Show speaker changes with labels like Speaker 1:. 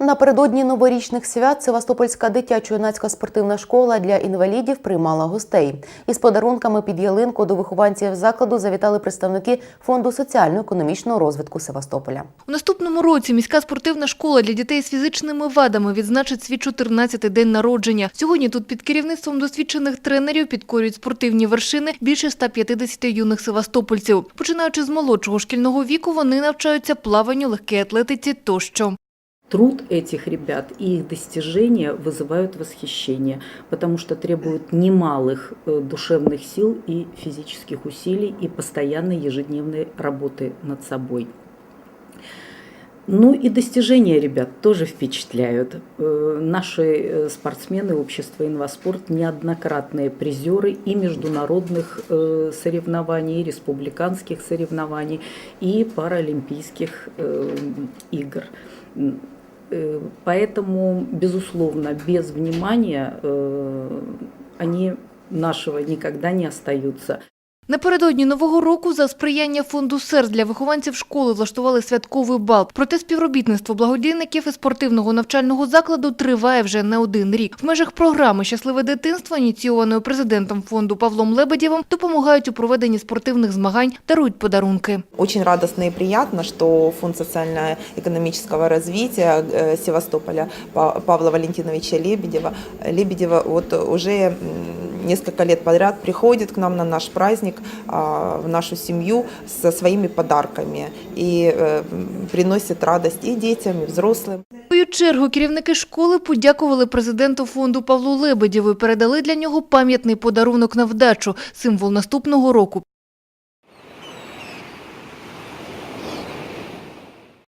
Speaker 1: Напередодні новорічних свят Севастопольська дитячо-юнацька спортивна школа для інвалідів приймала гостей. Із подарунками під ялинку до вихованців закладу завітали представники фонду соціально-економічного розвитку Севастополя.
Speaker 2: У наступному році міська спортивна школа для дітей з фізичними вадами відзначить свій 14-й день народження. Сьогодні тут під керівництвом досвідчених тренерів підкорюють спортивні вершини більше 150 юних севастопольців. Починаючи з молодшого шкільного віку, вони навчаються плаванню, легкій атлетиці тощо.
Speaker 3: Труд этих ребят и их достижения вызывают восхищение, потому что требуют немалых э, душевных сил и физических усилий и постоянной ежедневной работы над собой. Ну и достижения ребят тоже впечатляют. Э, Наши э, спортсмены общества «Инваспорт» неоднократные призеры и международных соревнований, и республиканских соревнований, и паралимпийских игр. М, э, Поэтому, безусловно, без внимания э, они нашего никогда не остаются.
Speaker 2: Напередодні нового року за сприяння фонду «Серц» для вихованців школи влаштували святковий бал. Проте співробітництво благодійників і спортивного навчального закладу триває вже не один рік. В межах програми «Щасливе дитинство», ініційованої президентом фонду Павлом Лебедєвим, допомагають у проведенні спортивних змагань, дарують подарунки.
Speaker 4: Очень радостно и приятно, что Фонд социально-экономического развития э, Севастополя Па- Павла Валентиновича Лебедева, Лебедева вот уже несколько лет подряд приходит к нам на наш праздник, в нашу семью со своими подарками и э, приносит радость и детям, и взрослым.
Speaker 2: Свою чергу керівники школи подякували президенту фонду Павлу Лебедєву і передали для нього пам'ятний подарунок на вдачу – символ наступного року.